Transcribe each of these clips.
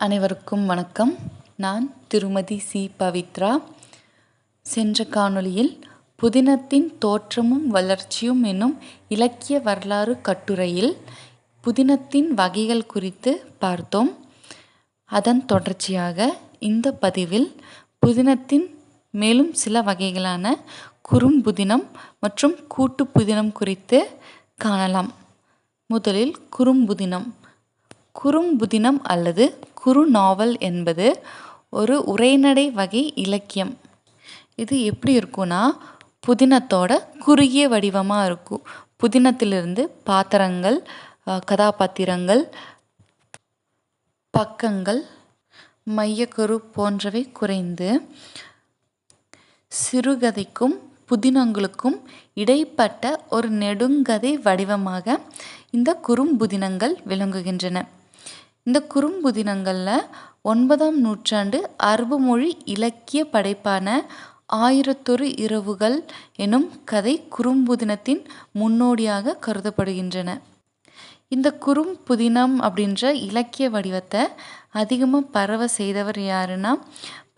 அனைவருக்கும் வணக்கம். நான் திருமதி சி. பவித்ரா. சென்ற காணொளியில் புதினத்தின் தோற்றமும் வளர்ச்சியும் என்னும் இலக்கிய வரலாறு கட்டுரையில் புதினத்தின் வகைகள் குறித்து பார்த்தோம். அதன் தொடர்ச்சியாக இந்த பதிவில் புதினத்தின் மேலும் சில வகைகளான குறும்புதினம் மற்றும் கூட்டு புதினம் குறித்து காணலாம். முதலில் குறும்புதினம். குறும்புதினம் அல்லது குறுநாவல் என்பது ஒரு உரைநடை வகை இலக்கியம். இது எப்படி இருக்கும்னா புதினத்தோட குறுகிய வடிவமாக இருக்கும். புதினத்திலிருந்து பாத்திரங்கள் கதாபாத்திரங்கள் பக்கங்கள் மையக்கரு போன்றவை குறைந்து சிறுகதைக்கும் புதினங்களுக்கும் இடைப்பட்ட ஒரு நெடுங்கதை வடிவமாக இந்த குறும்புதினங்கள் விளங்குகின்றன. இந்த குறும்புதினங்களில் ஒன்பதாம் நூற்றாண்டு அரபு மொழி இலக்கிய படைப்பான ஆயிரத்தொரு இரவுகள் எனும் கதை குறும்புதினத்தின் முன்னோடியாக கருதப்படுகின்றன. இந்த குறும்புதினம் அப்படின்ற இலக்கிய வடிவத்தை அதிகமாக பரவ செய்தவர் யாருன்னா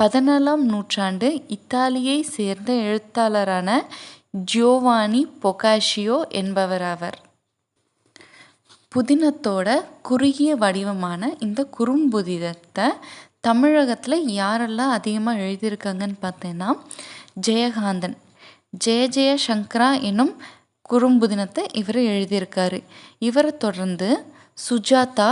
பதினாலாம் நூற்றாண்டு இத்தாலியை சேர்ந்த எழுத்தாளரான ஜியோவானி பொகாஷியோ என்பவர் ஆவர். புதினத்தோட குறுகிய வடிவமான இந்த குறும்புதினத்தை தமிழகத்தில் யாரெல்லாம் அதிகமாக எழுதியிருக்காங்கன்னு பார்த்தீங்கன்னா ஜெயகாந்தன். ஜெய ஜெய சங்கரா என்னும் குறும்புதினத்தை இவர் எழுதியிருக்காரு. இவரை தொடர்ந்து சுஜாதா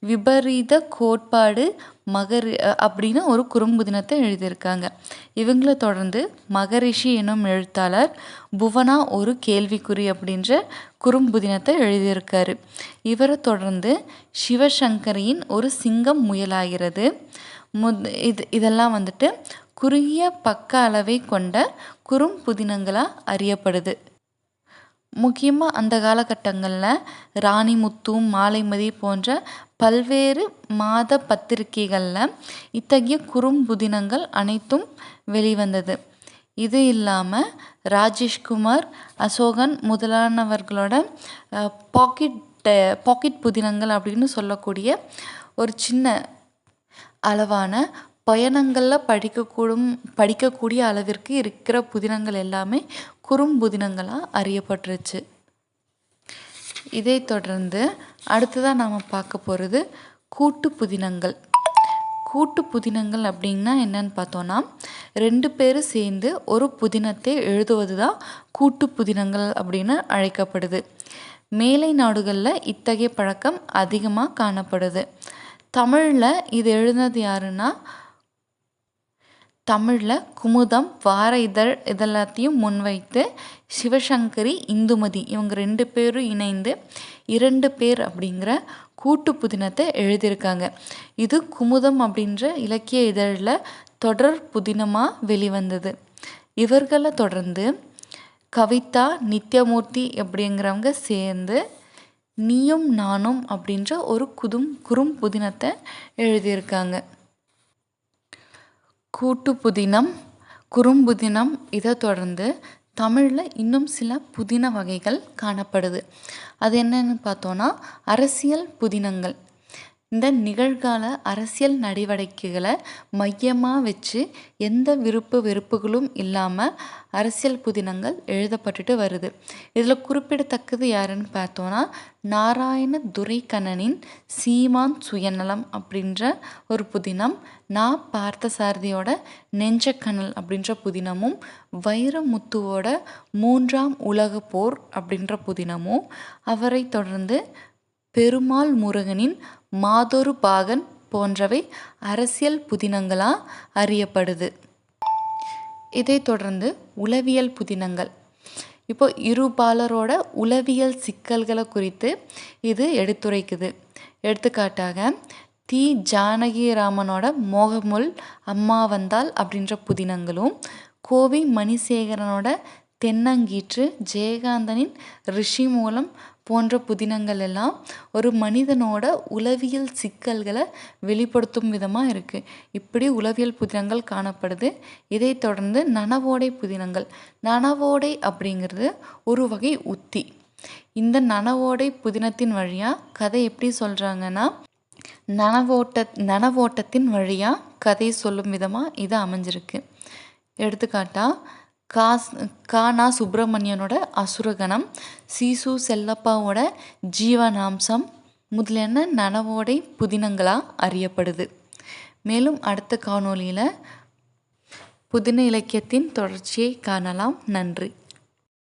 விபரீத கோட்பாடு மகரி அப்படின்னு ஒரு குறும்புதினத்தை எழுதியிருக்காங்க. இவங்களை தொடர்ந்து மகரிஷி எனும் எழுத்தாளர் புவனா ஒரு கேள்விக்குறி அப்படின்ற குறும்புதினத்தை எழுதியிருக்காரு. இவரை தொடர்ந்து சிவசங்கரியின் ஒரு சிங்கம் முயலாகிறது. முத் இது இதெல்லாம் வந்துட்டு குறுகிய பக்க அளவை கொண்ட குறும்புதினங்களாக அறியப்படுது. முக்கியமாக அந்த காலகட்டங்களில் ராணிமுத்து மாலைமதி போன்ற பல்வேறு மாத பத்திரிகைகளில் இத்தகைய குறும்புதினங்கள் அனைத்தும் வெளிவந்தது. இது இல்லாமல் ராஜேஷ்குமார் அசோகன் முதலானவர்களோட பாக்கெட் பாக்கெட் புதினங்கள் அப்படின்னு சொல்லக்கூடிய ஒரு சின்ன அளவான பயணங்களில் படிக்கக்கூடும் படிக்கக்கூடிய அளவிற்கு இருக்கிற புதினங்கள் எல்லாமே குறும்புதினங்களாக அறியப்பட்டுருச்சு. இதை தொடர்ந்து அடுத்ததாக நாம் பார்க்க போகிறது கூட்டு புதினங்கள். கூட்டு புதினங்கள் அப்படின்னா என்னன்னு பார்த்தோன்னா ரெண்டு பேர் சேர்ந்து ஒரு புதினத்தை எழுதுவது தான் கூட்டு புதினங்கள் அப்படின்னு அழைக்கப்படுது. மேலை நாடுகளில் இத்தகைய பழக்கம் அதிகமாக காணப்படுது. தமிழில் இது எழுதினது யாருன்னா தமிழில் குமுதம் வார இதழ் இதெல்லாத்தையும் முன்வைத்து சிவசங்கரி இந்துமதி இவங்க ரெண்டு பேரும் இணைந்து இரண்டு பேர் அப்படிங்கிற கூட்டு புதினத்தை எழுதியிருக்காங்க. இது குமுதம் அப்படின்ற இலக்கிய இதழில் தொடர் புதினமாக வெளிவந்தது. இவர்களை தொடர்ந்து கவிதா நித்யமூர்த்தி அப்படிங்கிறவங்க சேர்ந்து நீயும் நானும் அப்படின்ற ஒரு குதும் குறும் புதினத்தை எழுதியிருக்காங்க. கூட்டு புதினம் குறும்புதினம் இதை தொடர்ந்து தமிழில் இன்னும் சில புதின வகைகள் காணப்படுது. அது என்னென்னு பார்த்தோன்னா அரசியல் புதினங்கள். இந்த நிகழ்கால அரசியல் நடவடிக்கைகளை மையமாக வச்சு எந்த விருப்பு வெறுப்புகளும் இல்லாமல் அரசியல் புதினங்கள் எழுதப்பட்டுட்டு வருது. இதில் குறிப்பிடத்தக்கது யாருன்னு பார்த்தோன்னா நாராயண துரைக்கண்ணனின் சீமான் சுயநலம் அப்படின்ற ஒரு புதினம் நான் பார்த்தசாரதியோட நெஞ்சக்கணல் அப்படின்ற புதினமும் வைரமுத்துவோட மூன்றாம் உலக போர் அப்படின்ற புதினமும் அவரை தொடர்ந்து பெருமாள் முருகனின் மாதொரு பாகன் போன்றவை அரசியல் புதினங்களாக அறியப்படுது. இதை தொடர்ந்து உளவியல் புதினங்கள். இப்போ இருபாலரோட உளவியல் சிக்கல்களை குறித்து இது எடுத்துரைக்குது. எடுத்துக்காட்டாக தி ஜானகிராமனோட மோகமுல் அம்மா வந்தால் அப்படின்ற புதினங்களும் கோவி மணிசேகரனோட தென்னங்கீற்று ஜெயகாந்தனின் ரிஷி மூலம் போன்ற புதினங்கள் எல்லாம் ஒரு மனிதனோட உளவியல் சிக்கல்களை வெளிப்படுத்தும் விதமாக இருக்குது இப்படி உளவியல் புதினங்கள் காணப்படுது. இதை தொடர்ந்து நனவோடை புதினங்கள். நனவோடை அப்படிங்கிறது ஒரு வகை உத்தி. இந்த நனவோடை புதினத்தின் வழியாக கதை எப்படி சொல்கிறாங்கன்னா நனவோட்ட நனவோட்டத்தின் வழியாக கதை சொல்லும் விதமாக இது அமைஞ்சிருக்கு. எடுத்துக்காட்டாக காஸ் கானா சுப்பிரமணியனோட அசுரகணம் சீசு செல்லப்பாவோட ஜீவனாம்சம் முதலியன நனவோடை புதினங்களாக அறியப்படுது. மேலும் அடுத்த காணொளியில் புதின இலக்கியத்தின் தொடர்ச்சியை காணலாம். நன்றி.